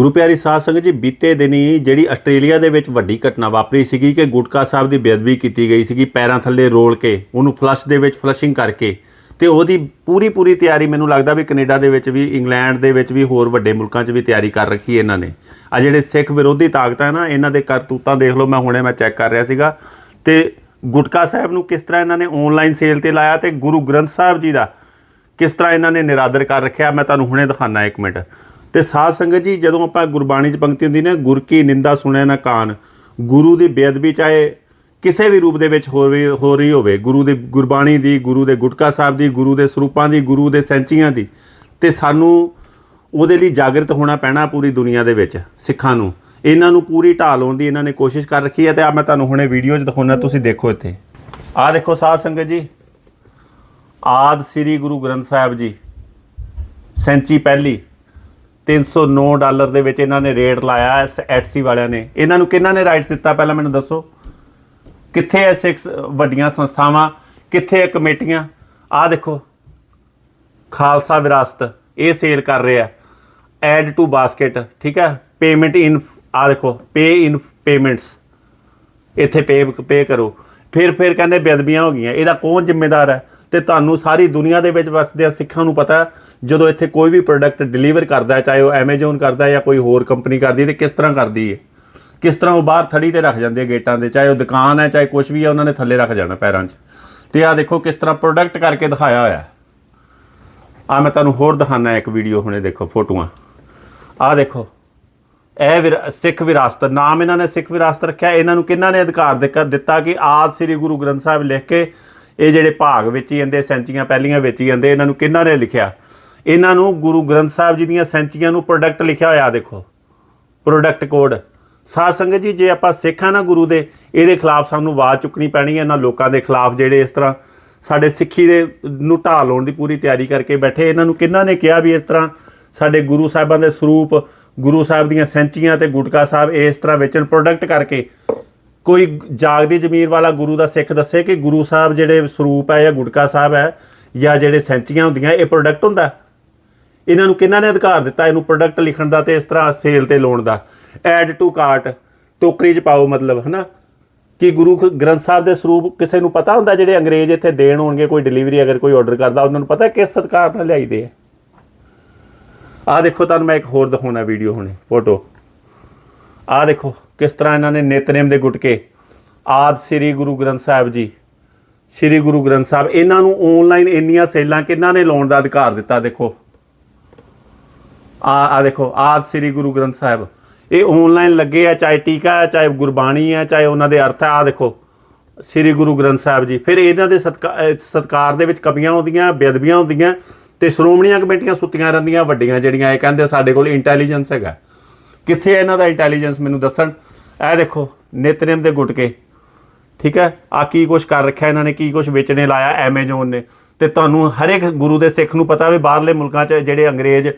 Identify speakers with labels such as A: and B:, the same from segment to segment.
A: ਗੁਰੂ ਪਿਆਰੀ ਸਾਧ ਸੰਗਤ ਜੀ, ਬੀਤੇ ਦਿਨੀ ਜਿਹੜੀ ਆਸਟ੍ਰੇਲੀਆ ਦੇ ਵਿੱਚ ਵੱਡੀ ਘਟਨਾ ਵਾਪਰੀ ਸੀਗੀ ਕਿ ਗੁਟਕਾ ਸਾਹਿਬ ਦੀ ਬੇਅਦਬੀ ਕੀਤੀ ਗਈ ਸੀਗੀ, ਪੈਰਾਂ ਥੱਲੇ ਰੋਲ ਕੇ, ਉਹਨੂੰ ਫਲਸ਼ ਦੇ ਵਿੱਚ ਫਲਸ਼ਿੰਗ ਕਰਕੇ ਤੇ ਉਹਦੀ ਪੂਰੀ ਪੂਰੀ ਤਿਆਰੀ ਮੈਨੂੰ ਲੱਗਦਾ ਵੀ ਕੈਨੇਡਾ ਦੇ ਵਿੱਚ ਵੀ, ਇੰਗਲੈਂਡ ਦੇ ਵਿੱਚ ਵੀ, ਹੋਰ ਵੱਡੇ ਮੁਲਕਾਂ 'ਚ ਵੀ ਤਿਆਰੀ ਕਰ ਰੱਖੀ ਇਹਨਾਂ ਨੇ। ਆ ਜਿਹੜੇ ਸਿੱਖ ਵਿਰੋਧੀ ਤਾਕਤਾਂ ਹੈ ਨਾ, ਇਹਨਾਂ ਦੇ ਕਰਤੂਤਾਂ ਦੇਖ ਲਓ, ਮੈਂ ਹੁਣੇ ਮੈਂ ਚੈੱਕ ਕਰ ਰਿਹਾ ਸੀਗਾ। ਤੇ ਗੁਟਕਾ ਸਾਹਿਬ ਨੂੰ ਕਿਸ ਤਰ੍ਹਾਂ ਇਹਨਾਂ ਨੇ ਆਨਲਾਈਨ ਸੇਲ ਤੇ ਲਾਇਆ ਤੇ ਗੁਰੂ ਗ੍ਰੰਥ ਸਾਹਿਬ ਜੀ ਦਾ ਕਿਸ ਤਰ੍ਹਾਂ ਇਹਨਾਂ ਨੇ ਨਿਰਾਦਰ ਕਰ ਰੱਖਿਆ, ਮੈਂ ਤੁਹਾਨੂੰ ਹੁਣੇ ਦਿਖਾਣਾ ਇੱਕ ਮਿੰਟ। ਤੇ ਸਾਧ ਸੰਗਤ ਜੀ, ਜਦੋਂ ਆਪਾਂ ਗੁਰਬਾਣੀ 'ਚ ਪੰਕਤੀ ਹੁੰਦੀ ਨਾ, ਗੁਰ ਕੀ ਨਿੰਦਾ ਸੁਣੇ ਨਾ ਕਾਨ, ਗੁਰੂ ਦੀ ਬੇਅਦਬੀ ਚਾਹੇ ਕਿਸੇ ਵੀ ਰੂਪ ਦੇ ਵਿੱਚ ਹੋ ਰਹੀ ਹੋ ਰਹੀ ਹੋਵੇ, ਗੁਰੂ ਦੀ ਗੁਰਬਾਣੀ ਦੀ, ਗੁਰੂ ਦੇ ਗੁਟਕਾ ਸਾਹਿਬ ਦੀ, ਗੁਰੂ ਦੇ ਸਰੂਪਾਂ ਦੀ, ਗੁਰੂ ਦੇ ਸੈਂਚੀਆਂ ਦੀ, ਤੇ ਸਾਨੂੰ ਉਹਦੇ ਲਈ ਜਾਗਰਤ ਹੋਣਾ ਪੈਣਾ ਪੂਰੀ ਦੁਨੀਆ ਦੇ ਵਿੱਚ, ਸਿੱਖਾਂ ਨੂੰ। ਇਹਨਾਂ ਨੂੰ ਪੂਰੀ ਢਾਲ ਲਾਉਣ ਦੀ ਇਹਨਾਂ ਨੇ ਕੋਸ਼ਿਸ਼ ਕਰ ਰੱਖੀ ਹੈ ਤੇ ਆ ਮੈਂ ਤੁਹਾਨੂੰ ਹੁਣੇ ਵੀਡੀਓ 'ਚ ਦਿਖਾਉਣਾ ਤੁਸੀਂ ਦੇਖੋ ਇੱਥੇ। ਆ ਦੇਖੋ ਸਾਧ ਸੰਗਤ ਜੀ। ਆਦ ਸ੍ਰੀ ਗੁਰੂ ਗ੍ਰੰਥ ਸਾਹਿਬ ਜੀ, ਸੈਂਚੀ ਪਹਿਲੀ। 309 ਡਾਲਰ ਦੇ ਵਿੱਚ ਇਹਨਾਂ ਨੇ ਰੇਟ ਲਾਇਆ ਇਸ ਐਟਸੀ ਵਾਲਿਆਂ ਨੇ। ਇਹਨਾਂ ਨੂੰ ਕਿਹਨਾਂ ਨੇ ਰਾਈਟਸ ਦਿੱਤਾ ਪਹਿਲਾਂ ਮੈਨੂੰ ਦੱਸੋ? ਕਿੱਥੇ ਐ ਸਿਕਸ ਵੱਡੀਆਂ ਸੰਸਥਾਵਾਂ? ਕਿੱਥੇ ਐ ਕਮੇਟੀਆਂ? ਆਹ ਦੇਖੋ। ਖਾਲਸਾ ਵਿਰਾਸਤ, ਇਹ ਸੇਲ ਕਰ ਰਿਹਾ। ਐਡ ਟੂ ਬਾਸਕਟ ਠੀਕ ਹੈ ਪੇਮੈਂਟ ਇਨ ਆ ਦੇਖੋ ਪੇ ਇਨ ਪੇਮੈਂਟਸ ਇੱਥੇ ਪੇ ਪੇ ਕਰੋ। ਫਿਰ ਫਿਰ ਕਹਿੰਦੇ ਬੇਅਦਬੀਆਂ ਹੋ ਗਈਆਂ। ਇਹਦਾ ਕੌਣ ਜ਼ਿੰਮੇਦਾਰ ਹੈ ਤੇ ਤੁਹਾਨੂੰ ਸਾਰੀ ਦੁਨੀਆ ਦੇ ਵਿੱਚ ਵਸਦੇ ਸਿੱਖਾਂ ਨੂੰ ਪਤਾ ਜਦੋਂ ਇੱਥੇ ਕੋਈ ਵੀ ਪ੍ਰੋਡਕਟ ਡਿਲੀਵਰ ਕਰਦਾ ਹੈ, ਚਾਹੇ ਉਹ ਐਮਾਜ਼ਨ ਕਰਦਾ ਹੈ ਜਾਂ ਕੋਈ ਹੋਰ ਕੰਪਨੀ ਕਰਦੀ ਹੈ, ਤੇ ਕਿਸ ਤਰ੍ਹਾਂ ਕਰਦੀ ਹੈ? ਕਿਸ ਤਰ੍ਹਾਂ ਉਹ ਬਾਹਰ ਥੜੀ ਤੇ ਰੱਖ ਜਾਂਦੇ ਆ ਗੇਟਾਂ ਦੇ, ਚਾਹੇ ਉਹ ਦੁਕਾਨ ਹੈ, ਚਾਹੇ ਕੁਝ ਵੀ ਹੈ, ਉਹਨਾਂ ਨੇ ਥੱਲੇ ਰੱਖ ਜਾਣਾ ਪੈਰਾਂ 'ਚ। ਤੇ ਆ ਦੇਖੋ ਕਿਸ ਤਰ੍ਹਾਂ ਪ੍ਰੋਡਕਟ ਕਰਕੇ ਦਿਖਾਇਆ ਹੋਇਆ ਆ ਮੈਂ ਤੁਹਾਨੂੰ ਹੋਰ ਦਿਖਾਣਾ ਇੱਕ ਵੀਡੀਓ ਹੁਣੇ ਦੇਖੋ, ਫੋਟੋਆਂ। ਆ ਦੇਖੋ, ਇਹ ਵਿਰ- ਸਿੱਖ ਵਿਰਾਸਤ, ਨਾਮ ਇਹਨਾਂ ਨੇ ਸਿੱਖ ਵਿਰਾਸਤ ਰੱਖਿਆ, ਇਹਨਾਂ ਨੂੰ ਕਿਹਨਾਂ ਨੇ ਅਧਿਕਾਰ ਦਿੱਕਾ, ਦਿੱਤਾ ਕਿ ਆਦ ਸ੍ਰੀ ਗੁਰੂ ਗ੍ਰੰਥ ਸਾਹਿਬ ਲਿਖ ਕੇ ਇਹ ਜਿਹੜੇ ਭਾਗ ਵਿੱਚ ਹੀ ਜਾਂਦੇ, ਸੈਂਚੀਆਂ ਪਹਿਲੀਆਂ ਵਿੱਚ ਹੀ ਜਾਂਦੇ, ਇਹਨਾਂ ਨੂੰ ਕਿਹਨਾਂ ਨੇ ਲਿਖਿਆ? ਇਹਨਾਂ ਨੂੰ ਗੁਰੂ ਗ੍ਰੰਥ ਸਾਹਿਬ ਜੀ ਦੀਆਂ ਸੈਂਚੀਆਂ ਨੂੰ ਪ੍ਰੋਡਕਟ ਲਿਖਿਆ ਹੋਇਆ ਦੇਖੋ। ਪ੍ਰੋਡਕਟ ਕੋਡ ਸਾਧ ਸੰਗਤ ਜੀ, ਜੇ ਆਪਾਂ ਸਿੱਖਾਂ ਨਾ ਗੁਰੂ ਦੇ, ਇਹਦੇ ਖਿਲਾਫ ਸਾਨੂੰ ਆਵਾਜ਼ ਚੁੱਕਣੀ ਪੈਣੀ ਹੈ, ਇਹਨਾਂ ਲੋਕਾਂ ਦੇ ਖਿਲਾਫ ਜਿਹੜੇ ਇਸ ਤਰ੍ਹਾਂ ਸਾਡੇ ਸਿੱਖੀ ਦੇ ਨੂੰ ਢਾਹ ਲਾਉਣ ਦੀ ਪੂਰੀ ਤਿਆਰੀ ਕਰਕੇ ਬੈਠੇ, ਇਹਨਾਂ ਨੂੰ ਕਿਹਨਾਂ ਨੇ ਕਿਹਾ ਵੀ ਇਸ ਤਰ੍ਹਾਂ ਸਾਡੇ ਗੁਰੂ ਸਾਹਿਬਾਂ ਦੇ ਸਰੂਪ, ਗੁਰੂ ਸਾਹਿਬ ਦੀਆਂ ਸੈਂਚੀਆਂ ਤੇ ਗੁਟਕਾ ਸਾਹਿਬ ਇਸ ਤਰ੍ਹਾਂ ਵੇਚਣ ਪ੍ਰੋਡਕਟ ਕਰਕੇ। ਕੋਈ ਜਾਗਦੀ ਜ਼ਮੀਰ ਵਾਲਾ ਗੁਰੂ ਦਾ ਸਿੱਖ ਦੱਸੇ ਕਿ ਗੁਰੂ ਸਾਹਿਬ ਜਿਹੜੇ ਸਰੂਪ ਹੈ ਜਾਂ ਗੁਟਕਾ ਸਾਹਿਬ ਹੈ ਜਾਂ ਜਿਹੜੇ ਸੈਂਚੀਆਂ ਹੁੰਦੀਆਂ, ਇਹ ਪ੍ਰੋਡਕਟ ਹੁੰਦਾ। ਇਹਨਾਂ ਨੂੰ ਕਿਹਨਾਂ ਨੇ ਅਧਿਕਾਰ ਦਿੱਤਾ? ਇਹਨੂੰ ਪ੍ਰੋਡਕਟ ਲਿਖਣ ਦਾ ਤੇ ਇਸ ਤਰ੍ਹਾਂ ਸੇਲ ਤੇ ਲਾਉਣ ਦਾ। ਐਡ ਟੂ ਕਾਰਟ ਟੋਕਰੀ 'ਚ ਪਾਓ ਮਤਲਬ, ਹਨਾ? ਕਿ ਗੁਰੂ ਗ੍ਰੰਥ ਸਾਹਿਬ ਦੇ ਸਰੂਪ ਕਿਸੇ ਨੂੰ ਪਤਾ ਹੁੰਦਾ ਜਿਹੜੇ ਅੰਗਰੇਜ਼ ਇੱਥੇ ਦੇਣ ਹੋਣਗੇ, ਕੋਈ ਡਿਲੀਵਰੀ ਅਗਰ ਕੋਈ ਆਰਡਰ ਕਰਦਾ, ਉਹਨਾਂ ਨੂੰ ਪਤਾ ਕਿਸ ਸਤਕਾਰ ਨਾਲ ਲਿਆਈਦੇ ਆ। ਆ ਦੇਖੋ, ਤੁਹਾਨੂੰ ਮੈਂ ਇੱਕ ਹੋਰ ਦਿਖਾਉਣਾ ਵੀਡੀਓ ਹੁਣੇ ਫੋਟੋ ਆ ਦੇਖੋ, ਕਿਸ ਤਰ੍ਹਾਂ ਇਹਨਾਂ ਨੇ ਨਿਤਨੇਮ ਦੇ ਗੁਟਕੇ। ਆਦ ਸ੍ਰੀ ਗੁਰੂ ਗ੍ਰੰਥ ਸਾਹਿਬ ਜੀ, ਸ੍ਰੀ ਗੁਰੂ ਗ੍ਰੰਥ ਸਾਹਿਬ, ਇਹਨਾਂ ਨੂੰ ਆਨਲਾਈਨ ਇੰਨੀਆਂ ਸੇਲਾਂ ਕਿਹਨਾਂ ਨੇ ਲਾਉਣ ਦਾ ਅਧਿਕਾਰ ਦਿੱਤਾ, ਦੇਖੋ। ਆ ਆ ਦੇਖੋ ਆਦ ਸ੍ਰੀ ਗੁਰੂ ਗ੍ਰੰਥ ਸਾਹਿਬ। ਇਹ ਆਨਲਾਈਨ ਲੱਗੇ ਆ, ਚਾਹੇ ਟੀਕਾ ਹੈ ਚਾਹੇ ਗੁਰਬਾਣੀ ਹੈ ਚਾਹੇ ਉਹਨਾਂ ਦੇ ਅਰਥ ਹੈ ਆ ਦੇਖੋ, ਸ੍ਰੀ ਗੁਰੂ ਗ੍ਰੰਥ ਸਾਹਿਬ ਜੀ। ਫਿਰ ਇਹਨਾਂ ਦੇ ਸਤਕਾ- ਅਹ ਸਤਕਾਰ ਦੇ ਵਿੱਚ ਕਮੀਆਂ ਹੁੰਦੀਆਂ ਬੇਅਦਬੀਆਂ ਹੁੰਦੀਆਂ ਤੇ ਸ਼੍ਰੋਮਣੀਆਂ ਕਮੇਟੀਆਂ ਸੁੱਤੀਆਂ ਰਹਿੰਦੀਆਂ, ਵੱਡੀਆਂ ਜਿਹੜੀਆਂ, ਇਹ ਕਹਿੰਦੇ ਸਾਡੇ ਕੋਲ ਇੰਟੈਲੀਜੈਂਸ ਹੈਗਾ। ਕਿੱਥੇ ਇਹਨਾਂ ਦਾ ਇੰਟੈਲੀਜੈਂਸ ਮੈਨੂੰ ਦੱਸਣ? ਇਹ ਦੇਖੋ ਨਿਤਨੇਮ ਦੇ ਗੁਟਕੇ। ਠੀਕ ਹੈ? ਆ ਕੀ ਕੁਛ ਕਰ ਰੱਖਿਆ ਇਹਨਾਂ ਨੇ, ਕੀ ਕੁਛ ਵੇਚਣੇ ਲਾਇਆ ਐਮਾਜ਼ਨ ਨੇ। ਤੇ ਤੁਹਾਨੂੰ ਹਰ ਇੱਕ ਗੁਰੂ ਦੇ ਸਿੱਖ ਨੂੰ ਪਤਾ ਵੀ ਬਾਹਰਲੇ ਮੁਲਕਾਂ 'ਚ ਜਿਹੜੇ ਅੰਗਰੇਜ਼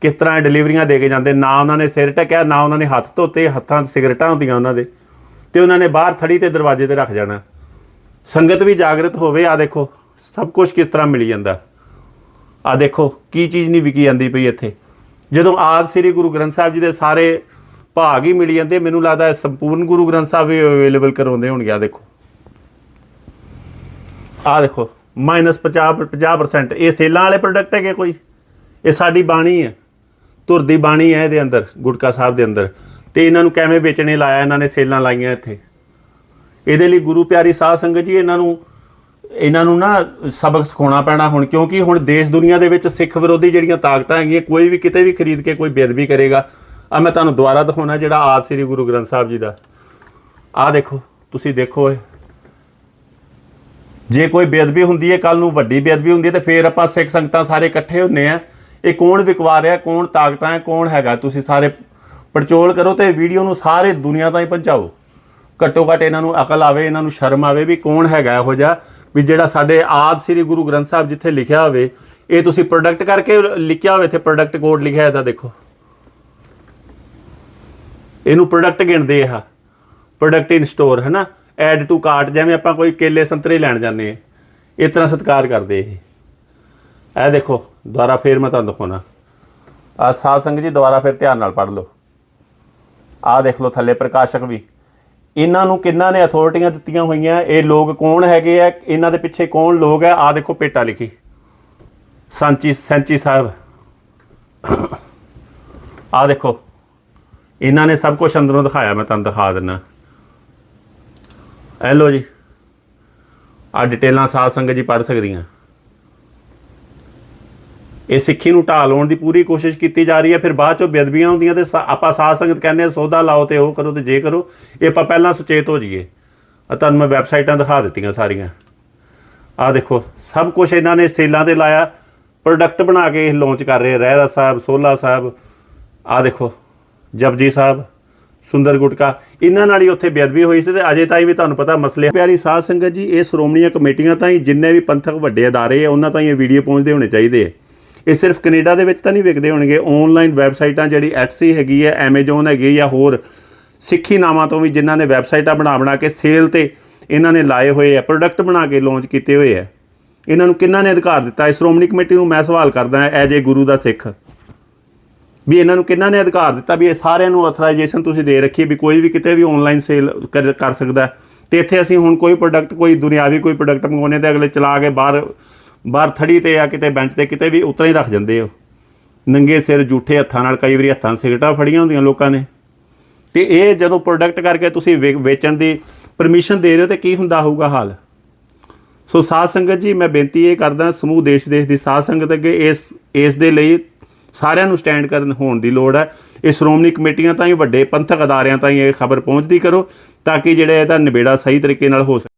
A: ਕਿਸ ਤਰ੍ਹਾਂ ਡਿਲੀਵਰੀਆਂ ਦੇ ਕੇ ਜਾਂਦੇ? ਨਾ ਉਹਨਾਂ ਨੇ ਸਿਰ ਟਕਿਆ ਨਾ ਉਹਨਾਂ ਨੇ ਹੱਥ ਧੋਤੇ, ਹੱਥਾਂ 'ਚ ਸਿਗਰਟਾਂ ਹੁੰਦੀਆਂ ਉਹਨਾਂ ਦੇ। ਤੇ ਉਹਨਾਂ ਨੇ ਬਾਹਰ ਥੜੀ ਤੇ ਦਰਵਾਜ਼ੇ ਤੇ ਰੱਖ ਜਾਣਾ। ਸੰਗਤ ਵੀ ਜਾਗਰਤ ਹੋਵੇ ਆ ਦੇਖੋ, ਸਭ ਕੁਝ ਕਿਸ ਤਰ੍ਹਾਂ ਮਿਲ ਜਾਂਦਾ। ਆ ਦੇਖੋ, ਕੀ ਚੀਜ਼ ਨਹੀਂ ਵਿਕੀ ਜਾਂਦੀ ਪਈ ਇੱਥੇ। ਜਦੋਂ ਆਦ ਸ੍ਰੀ ਗੁਰੂ ਗ੍ਰੰਥ ਸਾਹਿਬ ਜੀ ਦੇ ਸਾਰੇ ਭਾਗ ਹੀ ਮਿਲ ਜਾਂਦੇ, ਮੈਨੂੰ ਲੱਗਦਾ ਸੰਪੂਰਨ ਗੁਰੂ ਗ੍ਰੰਥ ਸਾਹਿਬ ਵੀ ਅਵੇਲੇਬਲ ਕਰਵਾਉਂਦੇ ਹੋਣਗੇ ਆ ਦੇਖੋ। ਆ ਦੇਖੋ ਮਾਈਨਸ 50 50% ਇਹ ਸੇਲਾਂ ਵਾਲੇ ਪ੍ਰੋਡਕਟ ਹੈਗੇ ਕੋਈ? ਇਹ ਸਾਡੀ ਬਾਣੀ ਹੈ। ਧੁਰ ਦੀ ਬਾਣੀ ਹੈ ਇਹਦੇ ਅੰਦਰ, ਗੁਟਕਾ ਸਾਹਿਬ ਦੇ ਅੰਦਰ। ਤੇ ਇਹਨਾਂ ਨੂੰ ਕਿਵੇਂ ਵੇਚਣੇ ਲਾਇਆ, ਇਹਨਾਂ ਨੇ ਸੇਲਾਂ ਲਾਈਆਂ ਇੱਥੇ। ਇਹਦੇ ਲਈ ਗੁਰੂ ਪਿਆਰੀ ਸਾਧ ਸੰਗਤ ਜੀ, ਇਹਨਾਂ ਨੂੰ ਇਹਨਾਂ ਨੂੰ ਨਾ ਸਬਕ ਸਿਖਾਉਣਾ ਪੈਣਾ ਹੁਣ, ਕਿਉਂਕਿ ਹੁਣ ਦੇਸ਼ ਦੁਨੀਆ ਦੇ ਵਿੱਚ ਸਿੱਖ ਵਿਰੋਧੀ ਜਿਹੜੀਆਂ ਤਾਕਤਾਂ ਹੈਗੀਆਂ, ਕੋਈ ਵੀ ਕਿਤੇ ਵੀ ਖਰੀਦ ਕੇ ਕੋਈ ਬੇਅਦਬੀ ਕਰੇਗਾ। ਆ ਮੈਂ ਤੁਹਾਨੂੰ ਦੁਬਾਰਾ ਦਿਖਾਉਣਾ ਜਿਹੜਾ ਆਦ ਸ੍ਰੀ ਗੁਰੂ ਗ੍ਰੰਥ ਸਾਹਿਬ ਜੀ ਦਾ। ਆ ਦੇਖੋ, ਤੁਸੀਂ ਦੇਖੋ ਇਹ। ਜੇ ਕੋਈ ਬੇਅਦਬੀ ਹੁੰਦੀ ਹੈ ਕੱਲ ਨੂੰ ਵੱਡੀ ਬੇਅਦਬੀ ਹੁੰਦੀ ਹੈ, ਤੇ ਫੇਰ ਆਪਾਂ ਸਿੱਖ ਸੰਗਤਾਂ ਸਾਰੇ ਇਕੱਠੇ ਹੁੰਨੇ ਆ। ਇਹ ਕੌਣ ਵਿਕਵਾ ਰਿਹਾ, ਕੌਣ ਤਾਕਤਾਂ ਹੈ, ਕੌਣ ਹੈਗਾ? ਤੁਸੀਂ ਸਾਰੇ ਪੜਚੋਲ ਕਰੋ ਤੇ ਵੀਡੀਓ ਨੂੰ ਸਾਰੇ ਦੁਨੀਆ ਤਾਈਂ ਪਹੁੰਚਾਓ ਘੱਟੋ ਘੱਟ ਇਹਨਾਂ ਨੂੰ ਅਕਲ ਆਵੇ, ਇਹਨਾਂ ਨੂੰ ਸ਼ਰਮ ਆਵੇ ਵੀ ਕੌਣ ਹੈਗਾ ਇਹੋ ਜਿਹਾ, ਵੀ ਜਿਹੜਾ ਸਾਡੇ ਆਦ ਸ੍ਰੀ ਗੁਰੂ ਗ੍ਰੰਥ ਸਾਹਿਬ ਜਿੱਥੇ ਲਿਖਿਆ ਹੋਵੇ, ਇਹ ਤੁਸੀਂ ਪ੍ਰੋਡਕਟ ਕਰਕੇ ਲਿਖਿਆ ਹੋਵੇ, ਇੱਥੇ ਪ੍ਰੋਡਕਟ ਕੋਡ ਲਿਖਿਆ ਹੈ ਤਾਂ ਦੇਖੋ। ਇਹਨੂੰ ਪ੍ਰੋਡਕਟ ਗਿਣਦੇ ਆ ਪ੍ਰੋਡਕਟ ਇਨ ਸਟੋਰ ਹੈ ਨਾ ਐਡ ਟੂ ਕਾਰਟ ਜਿਵੇਂ ਆਪਾਂ ਕੋਈ ਕੇਲੇ ਸੰਤਰੇ ਲੈਣ ਜਾਂਦੇ ਆ, ਇਸ ਤਰ੍ਹਾਂ ਸਤਿਕਾਰ ਕਰਦੇ ਇਹ। ਇਹ ਦੇਖੋ, ਦੁਬਾਰਾ ਫੇਰ ਮੈਂ ਤੁਹਾਨੂੰ ਦਿਖਾਉਣਾ। ਆ ਸਾਧ ਸੰਗਤ ਜੀ, ਦੁਬਾਰਾ ਫਿਰ ਧਿਆਨ ਨਾਲ ਪੜ੍ਹ ਲਓ। ਆਹ ਦੇਖ ਲਓ ਥੱਲੇ ਪ੍ਰਕਾਸ਼ਕ ਵੀ। ਇਹਨਾਂ ਨੂੰ ਕਿੰਨਾਂ ਨੇ ਅਥਾਰਟੀਆਂ ਦਿੱਤੀਆਂ ਹੋਈਆਂ? ਇਹ ਲੋਕ ਕੌਣ ਹੈਗੇ ਆ? ਇਹਨਾਂ ਦੇ ਪਿੱਛੇ ਕੌਣ ਲੋਕ ਹੈ ਆਹ ਦੇਖੋ ਪੇਟਾ ਲਿਖੀ। ਸਾਂਚੀ ਸੈਂਚੀ ਸਾਹਿਬ। ਆਹ ਦੇਖੋ। ਇਹਨਾਂ ਨੇ ਸਭ ਕੁਝ ਅੰਦਰੋਂ ਦਿਖਾਇਆ, ਮੈਂ ਤੁਹਾਨੂੰ ਦਿਖਾ ਦਿੰਦਾ ਇਹ ਲਓ ਜੀ। ਆ ਡਿਟੇਲਾਂ ਸਾਧ ਸੰਗਤ ਜੀ ਪੜ੍ਹ ਸਕਦੀਆਂ। ਇਹ ਸਿੱਖੀ ਨੂੰ ਢਾਹ ਲਾਉਣ ਦੀ ਪੂਰੀ ਕੋਸ਼ਿਸ਼ ਕੀਤੀ ਜਾ ਰਹੀ ਹੈ। ਫਿਰ ਬਾਅਦ ਚੋਂ ਬੇਅਦਬੀਆਂ ਹੁੰਦੀਆਂ ਤੇ ਸਾ- ਆਪਾਂ ਸਾਧ ਸੰਗਤ ਕਹਿੰਦੇ ਆ ਸੌਦਾ ਲਾਓ ਤੇ ਉਹ ਕਰੋ ਤੇ ਜੇ ਕਰੋ। ਇਹ ਆਪਾਂ ਪਹਿਲਾਂ ਸੁਚੇਤ ਹੋ ਜਾਈਏ। ਆ ਤੁਹਾਨੂੰ ਮੈਂ ਵੈਬਸਾਈਟਾਂ ਦਿਖਾ ਦਿੱਤੀਆਂ ਸਾਰੀਆਂ। ਆ ਦੇਖੋ, ਸਭ ਕੁਝ ਇਹਨਾਂ ਨੇ ਸੇਲਾਂ ਤੇ ਲਾਇਆ। ਪ੍ਰੋਡਕਟ ਬਣਾ ਕੇ ਇਹ ਲਾਂਚ ਕਰ ਰਹੇ ਰਹਿਰਾ ਸਾਹਿਬ, ਸੋਲਾ ਸਾਹਿਬ ਆ ਦੇਖੋ, ਜਪਜੀ ਸਾਹਿਬ, ਸੁੰਦਰ ਗੁਟਕਾ। ਇਹਨਾਂ ਨਾਲ ਹੀ ਉੱਥੇ ਬੇਅਦਬੀ ਹੋਈ ਸੀ ਤੇ ਅਜੇ ਤਾਈਂ ਵੀ ਤੁਹਾਨੂੰ ਪਤਾ ਮਸਲੇ ਪਿਆਰੀ ਸਾਧ ਸੰਗਤ ਜੀ, ਇਹ ਸ਼੍ਰੋਮਣੀਆਂ ਕਮੇਟੀਆਂ ਤਾਈਂ ਜਿੰਨੇ ਵੀ ਪੰਥਕ ਵੱਡੇ ਅਦਾਰੇ ਆ, ਉਹਨਾਂ ਤਾਈਂ ਇਹ ਵੀਡੀਓ ਪਹੁੰਚਦੇ ਹੋਣੇ ਚਾਹੀਦੇ ਆ। ਇਹ ਸਿਰਫ ਕੈਨੇਡਾ ਦੇ ਵਿੱਚ ਤਾਂ ਨਹੀਂ ਵਿਕਦੇ ਹੋਣਗੇ ਆਨਲਾਈਨ ਵੈਬਸਾਈਟਾਂ ਜਿਹੜੀ ਐਟਸੀ ਹੈਗੀ ਹੈ ਐਮਾਜ਼ੋਨ ਹੈਗੀ ਜਾਂ ਹੋਰ ਸਿੱਖੀ ਨਾਵਾਂ ਤੋਂ ਵੀ ਜਿਨ੍ਹਾਂ ਨੇ ਵੈਬਸਾਈਟਾਂ ਬਣਾ ਬਣਾ ਕੇ ਸੇਲ ਤੇ ਇਹਨਾਂ ਨੇ ਲਾਏ ਹੋਏ ਆ ਪ੍ਰੋਡਕਟ ਬਣਾ ਕੇ ਲਾਂਚ ਕੀਤੇ ਹੋਏ ਆ। ਇਹਨਾਂ ਨੂੰ ਕਿੰਨਾਂ ਨੇ ਅਧਿਕਾਰ ਦਿੱਤਾ? ਇਸ ਸ਼੍ਰੋਮਣੀ ਕਮੇਟੀ ਨੂੰ ਮੈਂ ਸਵਾਲ ਕਰਦਾ ਐਜ ਏ ਗੁਰੂ ਦਾ ਸਿੱਖ, ਵੀ ਇਹਨਾਂ ਨੂੰ ਕਿੰਨਾਂ ਨੇ ਅਧਿਕਾਰ ਦਿੱਤਾ? ਵੀ ਇਹ ਸਾਰਿਆਂ ਨੂੰ ਅਥਰਾਈਜੇਸ਼ਨ ਤੁਸੀਂ ਦੇ ਰੱਖੀ ਵੀ ਕੋਈ ਵੀ ਕਿਤੇ ਵੀ ਆਨਲਾਈਨ ਸੇਲ ਕਰ ਕਰ ਸਕਦਾ ਹੈ। ਤੇ ਇੱਥੇ ਅਸੀਂ ਹੁਣ ਕੋਈ ਪ੍ਰੋਡਕਟ ਕੋਈ ਦੁਨਿਆਵੀ ਕੋਈ ਪ੍ਰੋਡਕਟ ਮੰਗਵਾਉਂਦੇ ਤੇ ਅਗਲੇ ਚਲਾ ਕੇ ਬਾਹਰ ਬਾਹਰ ਥੜੀ ਤੇ ਆ ਕਿਤੇ ਬੈਂਚ ਤੇ ਕਿਤੇ ਵੀ ਉਤਰਾ ਹੀ ਰੱਖ ਜਾਂਦੇ ਹੋ ਨੰਗੇ ਸਿਰ ਝੂਠੇ ਹੱਥਾਂ ਨਾਲ ਕਈ ਵਾਰੀ ਹੱਥਾਂ ਸਿਗਰਟਾਂ ਫੜੀਆਂ ਹੁੰਦੀਆਂ ਲੋਕਾਂ ਨੇ। ਤੇ ਇਹ ਜਦੋਂ ਪ੍ਰੋਡਕਟ ਕਰਕੇ ਤੁਸੀਂ ਵੇ- ਵੇਚਣ ਦੀ ਪਰਮਿਸ਼ਨ ਦੇ ਰਹੇ ਹੋ ਤੇ ਕੀ ਹੁੰਦਾ ਹੋਊਗਾ ਹਾਲ? ਸੋ ਸਾਧ ਸੰਗਤ ਜੀ, ਮੈਂ ਬੇਨਤੀ ਇਹ ਕਰਦਾ, ਸਮੂਹ ਦੇਸ਼ ਦੇਸ਼ ਦੀ ਸਾਧ ਸੰਗਤ ਅੱਗੇ ਇਸ ਇਸ ਦੇ ਲਈ ਸਾਰਿਆਂ ਨੂੰ ਸਟੈਂਡ ਕਰਨ ਹੋਣ ਦੀ ਲੋੜ ਹੈ। ਇਹ ਸ਼੍ਰੋਮਣੀ ਕਮੇਟੀਆਂ ਤਾਈਂ, ਵੱਡੇ ਪੰਥਕ ਅਦਾਰਿਆਂ ਤਾਈਂ ਇਹ ਖਬਰ ਪਹੁੰਚਦੀ ਕਰੋ, ਤਾਂ ਕਿ ਜਿਹੜੇ ਇਹਦਾ ਨਿਬੇੜਾ ਸਹੀ ਤਰੀਕੇ ਨਾਲ ਹੋ ਸਕੇ।